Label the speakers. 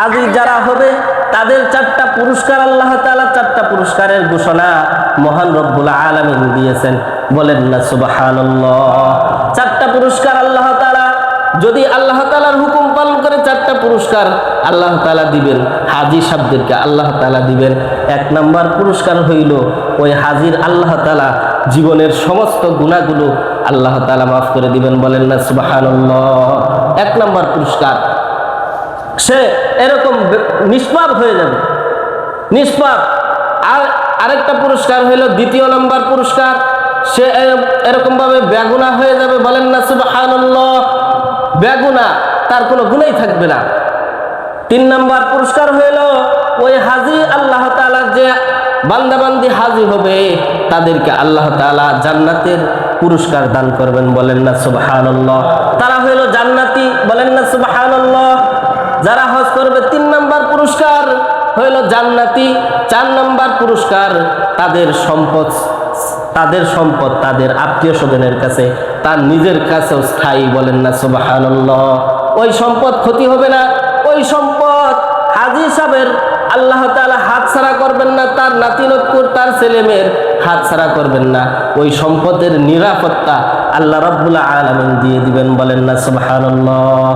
Speaker 1: হাজি যারা হবে, তাদের চারটা পুরস্কার, আল্লাহ তাআলা চারটা পুরস্কারের ঘোষণা মহান রব্বুল আলামিন দিয়েছেন। বলেন না, সুবহানাল্লাহ। চারটা পুরস্কার আল্লাহ তাআলা, যদি আল্লাহ তাআলার হুকুম পালন করে চারটা পুরস্কার আল্লাহ তাআলা দিবেন হাজি শব্দকে আল্লাহ তাআলা দিবেন। এক নম্বর পুরস্কার হইল, ওই হাজির আল্লাহ তালা জীবনের সমস্ত গুণাগুলো আল্লাহ তালা মাফ করে দিবেন, বলেন না, সুবহানাল্লাহ। এক নম্বর পুরস্কার সে এরকম নিষ্পাপ হয়ে যাবে। নিষ্পাপ। আর আরেকটা পুরস্কার হইল দ্বিতীয় নম্বর পুরস্কার। সে এরকম ভাবে বেগুনা হয়ে যাবে বলেন না, সুবহানাল্লাহ। বেগুনা তার কোনো গুণাই থাকবে না। তিন নম্বর পুরস্কার হইল, ওই হাজি আল্লাহ তাআলার যে বান্দাবান্দি হাজি হবে, তাদেরকে আল্লাহ তাআলা জান্নাতের পুরস্কার দান করবেন বলেন না, সুবহানাল্লাহ। তারা হইল জান্নাতি, বলেন না, সুবহানাল্লাহ। যারা হজ করবে তিন নম্বর পুরস্কার হইল জান্নাতি, চার নম্বর পুরস্কার তাদের সম্পদ তাদের সম্পদ, তাদের আত্মীয় স্বজনের কাছে, তার নিজের কাছেও স্থায়ী বলেন না, সুবহানাল্লাহ। ওই সম্পদ ক্ষতি হবে না, ওই সম্পদ হাজি সাহেবের আল্লাহ তাআলা হাত ছাড়া করবেন না, তার নাতি নৎকুর তার ছেলে মেয়ের হাত ছাড়া করবেন না। ওই সম্পদের নিরাপত্তা আল্লাহ রাব্বুল আলামিন দিয়ে দিবেন বলেন না, সুবহানাল্লাহ।